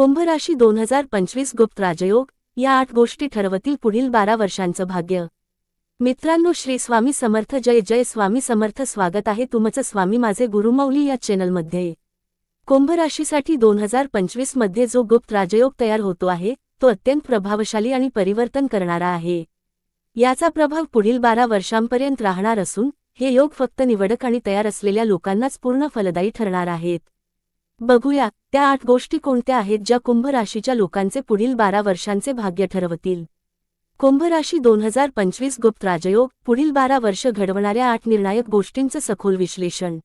कुंभराशी दोन हजार पंचवीस गुप्त राजयोग या आठ गोष्टी ठरवतील पुढील बारा वर्षांचं भाग्य. मित्रांनो श्री स्वामी समर्थ जय जय स्वामी समर्थ स्वागत आहे तुमचं स्वामी माझे गुरुमौली या चॅनलमध्ये. कुंभराशीसाठी दोन हजार पंचवीसमध्ये जो गुप्त राजयोग तयार होतो आहे तो अत्यंत प्रभावशाली आणि परिवर्तन करणारा आहे. याचा प्रभाव पुढील बारा वर्षांपर्यंत राहणार असून हे योग फक्त निवडक आणि तयार असलेल्या लोकांनाच पूर्ण फलदायी ठरणार आहेत. बघूया त्या आठ गोष्टी कोणत्या आहेत ज्या कुंभ राशीच्या लोकांचे पुढील बारा वर्षांचे भाग्य ठरवतील? कुंभ राशी दोन हजार पंचवीस गुप्त राजयोग पुढील बारा वर्ष घडवणाऱ्या आठ निर्णायक गोष्टींचं सखोल विश्लेषण.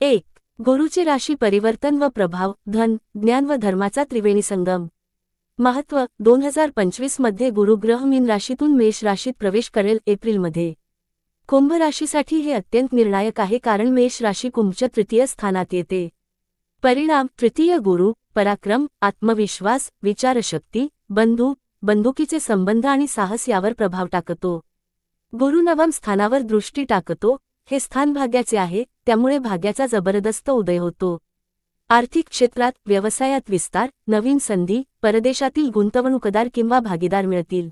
एक गुरुचे राशी परिवर्तन व प्रभाव धन ज्ञान व धर्माचा त्रिवेणी संगम. महत्त्व दोन हजार पंचवीसमध्ये गुरुग्रह मीन राशीतून मेष राशीत प्रवेश करेल एप्रिलमध्ये. कुंभ राशीसाठी हे अत्यंत निर्णायक आहे कारण मेष राशी कुंभच्या तृतीय स्थानात येते. परिणाम तृतीय गुरु पराक्रम आत्मविश्वास विचारशक्ती बंधू बंदुकीचे संबंध आणि साहस यावर प्रभाव टाकतो. गुरु नवम स्थानावर दृष्टी टाकतो हे स्थान भाग्याचे आहे त्यामुळे भाग्याचा जबरदस्त उदय होतो. आर्थिक क्षेत्रात व्यवसायात विस्तार नवीन संधी परदेशातील गुंतवणूकदार किंवा भागीदार मिळतील.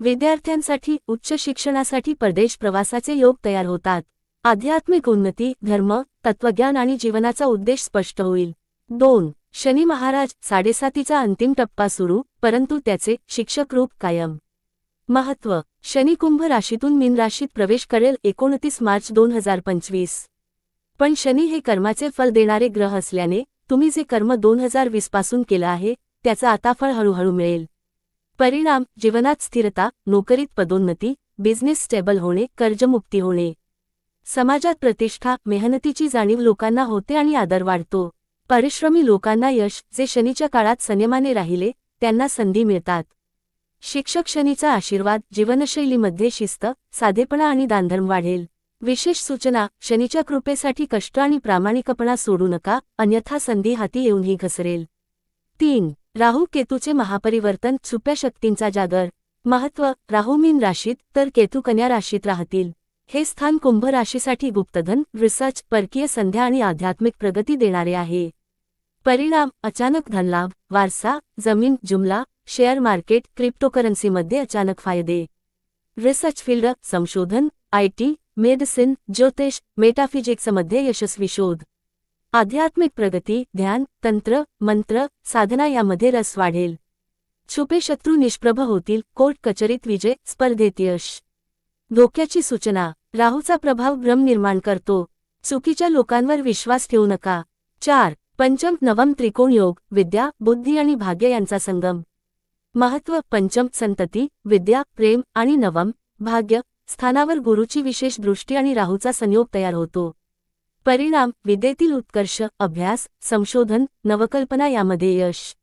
विद्यार्थ्यांसाठी उच्च शिक्षणासाठी परदेश प्रवासाचे योग तयार होतात. आध्यात्मिक उन्नती धर्म तत्वज्ञान आणि जीवनाचा उद्देश स्पष्ट होईल. दोन शनी महाराज साडेसातीचा अंतिम टप्पा सुरू परंतु त्याचे शिक्षक रूप कायम. महत्त्व शनी कुंभ राशीतून मीन राशीत प्रवेश करेल एकोणतीस मार्च दोन हजार पंचवीस. पण शनी हे कर्माचे फल देणारे ग्रह असल्याने तुम्ही जे कर्म दोन हजार वीसपासून केलं आहे त्याचं आता फळ हळूहळू मिळेल. परिणाम जीवनात स्थिरता नोकरीत पदोन्नती बिझनेस स्टेबल होणे कर्जमुक्ती होणे. समाजात प्रतिष्ठा मेहनतीची जाणीव लोकांना होते आणि आदर वाढतो. परिश्रमी लोकांना यश जे शनीच्या काळात संयमाने राहिले त्यांना संधी मिळतात. शिक्षक शनीचा आशीर्वाद जीवनशैलीमध्ये शिस्त साधेपणा आणि दानधर्म वाढेल. विशेष सूचना शनीच्या कृपेसाठी कष्ट आणि प्रामाणिकपणा सोडू नका अन्यथा संधी हाती येऊनही घसरेल. तीन राहू केतूचे महापरिवर्तन छुप्या शक्तींचा जागर. महत्त्व राहू मीन राशीत तर केतू कन्या राशीत राहतील. हे स्थान कुंभ राशीसाठी गुप्तधन रिसर्च परकीय संध्या आणि आध्यात्मिक प्रगती देणारे आहे. परिणाम अचानक धनलाभ वारसा जमीन जुमला शेअर मार्केट क्रिप्टोकरन्सीमध्ये अचानक फायदे. रिसर्च फील्ड संशोधन आयटी मेडिसिन ज्योतिष मेटाफिजिक्समध्ये यशस्वी शोध. आध्यात्मिक प्रगती ध्यान तंत्र मंत्र साधना यामध्ये रस वाढेल. छुपे शत्रू निष्प्रभ होतील कोर्ट कचरीत विजय स्पर्धेत यश. धोक्याची सूचना राहूचा प्रभाव भ्रम निर्माण करतो. चुकीच्या लोकांवर विश्वास ठेवू नका. चार पंचम नवम त्रिकोण योग विद्या बुद्धी आणि भाग्य यांचा संगम. महत्त्व पंचम संतती विद्या प्रेम आणि नवम भाग्य स्थानावर गुरुची विशेष दृष्टी आणि राहूचा संयोग तयार होतो. परिणाम विद्येतील उत्कर्ष अभ्यास संशोधन नवकल्पना यामध्ये यश.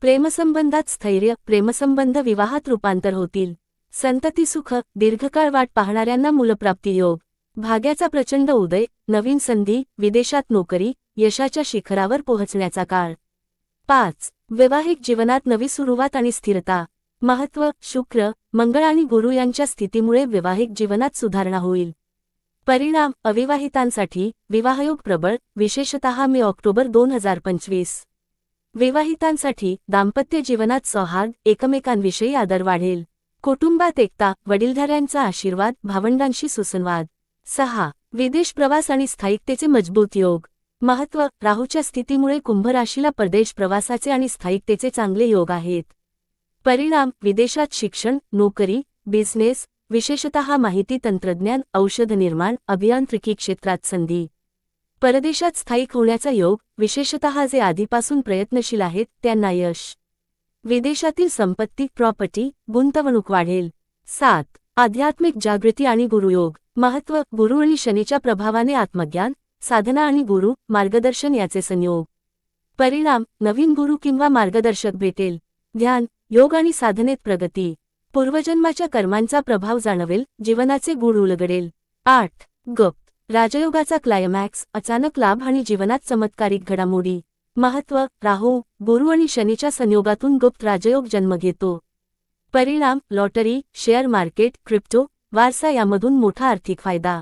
प्रेमसंबंधात स्थैर्य प्रेमसंबंध विवाहात रूपांतर होतील. संतती सुख दीर्घकाळ वाट पाहणाऱ्यांना मूलप्राप्ती योग. भाग्याचा प्रचंड उदय नवीन संधी विदेशात नोकरी यशाच्या शिखरावर पोहोचण्याचा काळ. पाच. वैवाहिक जीवनात नवी सुरुवात आणि स्थिरता. महत्त्व शुक्र मंगळ आणि गुरु यांच्या स्थितीमुळे वैवाहिक जीवनात सुधारणा होईल. परिणाम अविवाहितांसाठी विवाहयोग प्रबळ विशेषतः मे ऑक्टोबर दोन हजार पंचवीस. विवाहितांसाठी दाम्पत्य जीवनात सौहार्द एकमेकांविषयी आदर वाढेल. कुटुंबात एकता वडीलधाऱ्यांचा आशीर्वाद भावंडांशी सुसंवाद. सहा. विदेश प्रवास आणि स्थायिकतेचे मजबूत योग. महत्त्व राहूच्या स्थितीमुळे कुंभराशीला परदेश प्रवासाचे आणि स्थायिकतेचे चांगले योग आहेत. परिणाम विदेशात शिक्षण नोकरी बिझनेस विशेषतः माहिती तंत्रज्ञान औषध निर्माण अभियांत्रिकी क्षेत्रात संधी. परदेशात स्थायिक होण्याचा योग विशेषतः जे आधीपासून प्रयत्नशील आहेत त्यांना यश. विदेशातील संपत्ती प्रॉपर्टी गुंतवणूक वाढेल. सात आध्यात्मिक जागृती आणि गुरुयोग. महत्त्व गुरु आणि शनीच्या प्रभावाने आत्मज्ञान साधना आणि गुरु मार्गदर्शन याचे संयोग. परिणाम नवीन गुरु किंवा मार्गदर्शक भेटेल. ध्यान योग आणि साधनेत प्रगती. पूर्वजन्माच्या कर्मांचा प्रभाव जाणवेल जीवनाचे गुण उलगडेल. आठ गप्त राजयोगाचा क्लायमॅक्स अचानक लाभ आणि जीवनात चमत्कारिक घडामोडी. महत्त्व राहू गुरु आणि शनीच्या संयोगातून गुप्त राजयोग जन्म घेतो. परिणाम लॉटरी शेअर मार्केट क्रिप्टो वारसा यामधून मोठा आर्थिक फायदा.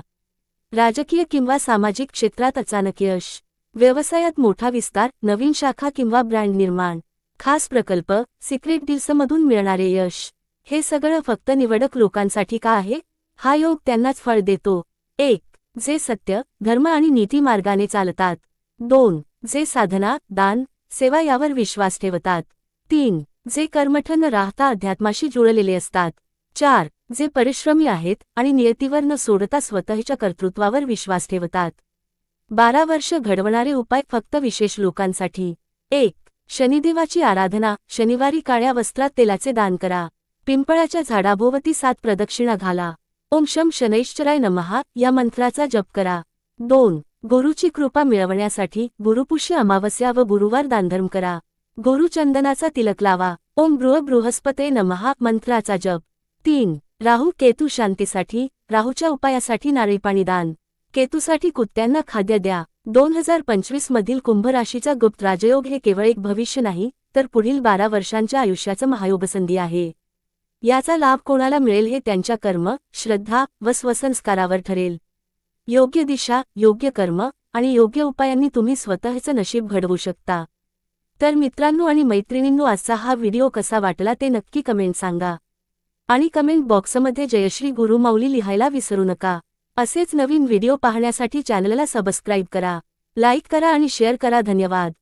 राजकीय किंवा सामाजिक क्षेत्रात अचानक यश. व्यवसायात मोठा विस्तार नवीन शाखा किंवा ब्रँड निर्माण. खास प्रकल्प सिक्रेट डील्समधून मिळणारे यश. हे सगळं फक्त निवडक लोकांसाठी का आहे? हा योग त्यांनाच फळ देतो. एक जे सत्य धर्म आणि नीती मार्गाने चालतात. दोन जे साधना दान सेवा यावर विश्वास ठेवतात. तीन जे कर्मठन राहता अध्यात्माशी जुळलेले असतात. चार जे परिश्रमी आहेत आणि नियतीवर न सोडता स्वतःच्या कर्तृत्वावर विश्वास ठेवतात. बारा वर्ष घडवणारे उपाय फक्त विशेष लोकांसाठी. एक शनिदेवाची आराधना शनिवारी काळ्या वस्त्रात तेलाचे दान करा. पिंपळाच्या झाडाभोवती सात प्रदक्षिणा घाला. ओम शम शनैश्चराय नमहा या मंत्राचा जप करा. दोन गुरुची कृपा मिळवण्यासाठी गुरुपुष्य अमावस्या व गुरुवार दानधर्म करा. गुरुचंदनाचा तिलक लावा. ओम बृह बृहस्पते नमहा मंत्राचा जप. तीन. राहू केतू शांतीसाठी राहूच्या उपायासाठी नारळी पाणी दान. केतूसाठी कुत्त्यांना खाद्य द्या. दोन हजार पंचवीस मधील कुंभ राशीचा गुप्त राजयोग हे केवळ एक भविष्य नाही तर पुढील बारा वर्षांच्या आयुष्याचं महायोगसंधी आहे. याचा लाभ कोणाला मिळेल हे त्यांच्या कर्म श्रद्धा व स्वसंस्कारावर ठरेल. योग्य दिशा योग्य कर्म आणि योग्य उपायांनी तुम्ही स्वतःचं नशीब घडवू शकता. तर मित्रांनो आणि मैत्रिणींनो आजचा हा व्हिडिओ कसा वाटला ते नक्की कमेंट सांगा. आणि कमेंट बॉक्समध्ये जयश्री गुरुमाऊली लिहायला विसरू नका. असेच नवीन व्हिडिओ पाहण्यासाठी चॅनलला सबस्क्राईब करा लाईक करा आणि शेअर करा. धन्यवाद.